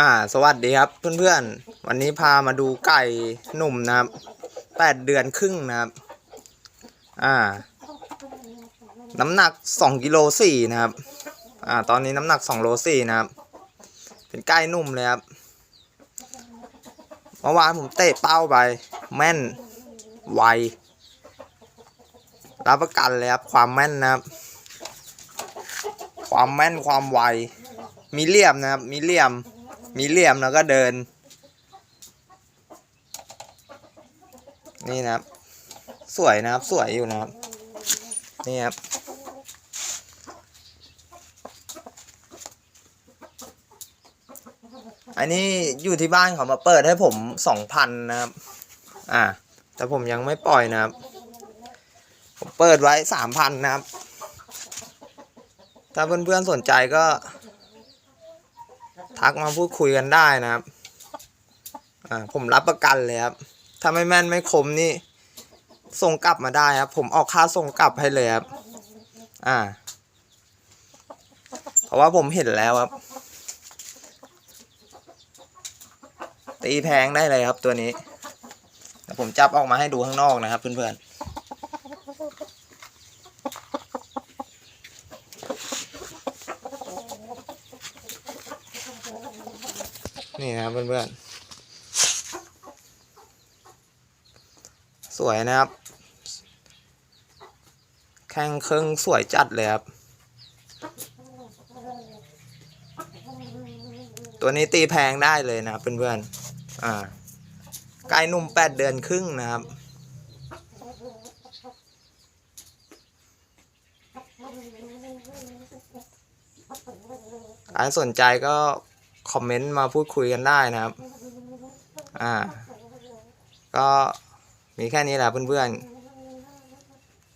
อ่าสวัสดีครับเพื่อนๆ วันนี้พามาดูไก่หนุ่มนะครับแปดเดือนครึ่งนะครับ อ่า น้ำหนักสองกิโลสี่นะครับ อ่า ตอนนี้น้ำหนักสองโลสี่นะครับ เป็นไก่หนุ่มเลยครับเมื่อวานผมเตะเป้าไป แม่นไวรับประกันเลยครับความแม่นนะครับ ความแม่นความไวมีเหลี่ยมนะครับ มีเหลี่ยม มีเหลี่ยมแล้วก็เดิน นี่นะครับ สวยนะครับสวยอยู่นะครับ นี่ครับอันนี้อยู่ที่บ้านเขามาเปิดให้ผมสองพันนะครับ อ่า แต่ผมยังไม่ปล่อยนะครับ ผมเปิดไว้สามพันนะครับ ถ้าเพื่อนๆสนใจก็ ทักมาพูดคุยกันได้นะครับ อ่าผมรับประกันเลยครับ ถ้าไม่แม่นไม่คมนี่ ส่งกลับมาได้ครับ ผมออกค่าส่งกลับให้เลยครับ อ่า เพราะว่าผมเห็นแล้วครับ ตีแพงได้เลยครับตัวนี้ผมจับออกมาให้ดูข้างนอกนะครับเพื่อนๆ นี่นะครับเพื่อนๆ สวยนะครับ แข้งเครื่องสวยจัดเลยครับ ตัวนี้ตีแพงได้เลยนะครับเพื่อนๆ อ่าไก่หนุ่มแปดเดือนครึ่งนะครับใครสนใจก็ คอมเมนต์มาพูดคุยกันได้นะครับ อ่า ก็มีแค่นี้แหละเพื่อนๆ